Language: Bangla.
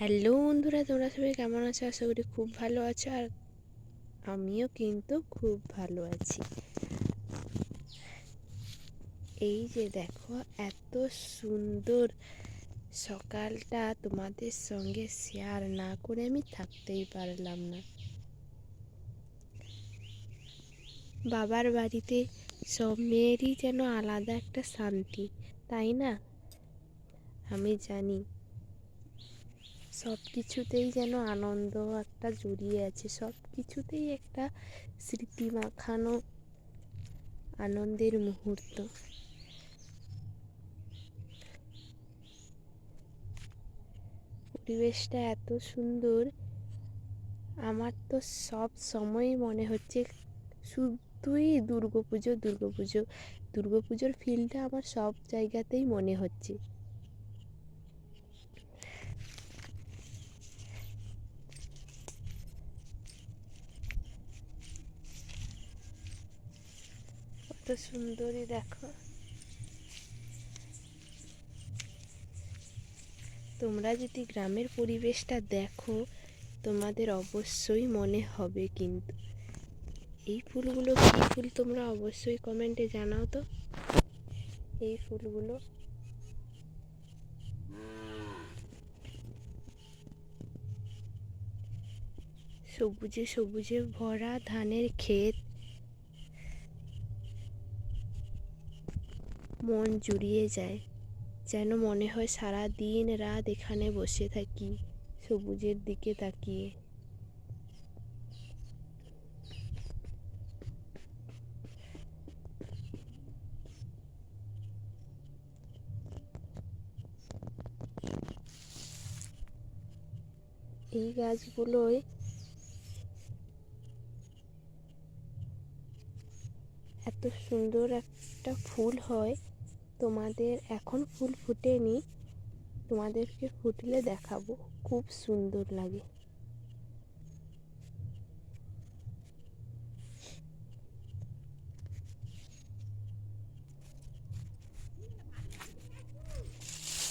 হ্যালো বন্ধুরা, তোমরা সবাই কেমন আছো? আশা করি খুব ভালো আছো আর আমিও কিন্তু খুব ভালো আছি। এই যে দেখো, এত সুন্দর সকালটা তোমাদের সঙ্গে শেয়ার না করে আমি থাকতেই পারলাম না। বাবার বাড়িতে সব মেয়েরই যেন আলাদা একটা শান্তি, তাই না? আমি জানি। সব কিছুতেই যেন আনন্দ একটা জড়িয়ে আছে, সব কিছুতেই একটা স্মৃতি মাখানো আনন্দের মুহূর্ত। পরিবেশটা এত সুন্দর, আমার তো সব সময় মনে হচ্ছে শুধুই দুর্গাপুজো দুর্গাপুজো, দুর্গাপুজোর ফিলটা আমার সব জায়গাতেই মনে হচ্ছে। কত সুন্দরী, দেখো। তোমরা যদি গ্রামের পরিবেশটা দেখো, তোমাদের অবশ্যই মনে হবে কিন্তু। এই ফুলগুলো, কী ফুল তোমরা অবশ্যই কমেন্টে জানাও তো। এই ফুলগুলো। সবুজে সবুজে ভরা ধানের ক্ষেত। মন জুড়িয়ে যায়, যেন মনে হয় সারা দিন রাত এখানে বসে থাকি, সবুজের দিকে তাকিয়ে। এই গাছগুলোয় এত সুন্দর একটা ফুল হয় তোমাদের এখন ফুল ফুটেনি তোমাদেরকে ফুটলে দেখাবো। খুব সুন্দর লাগে।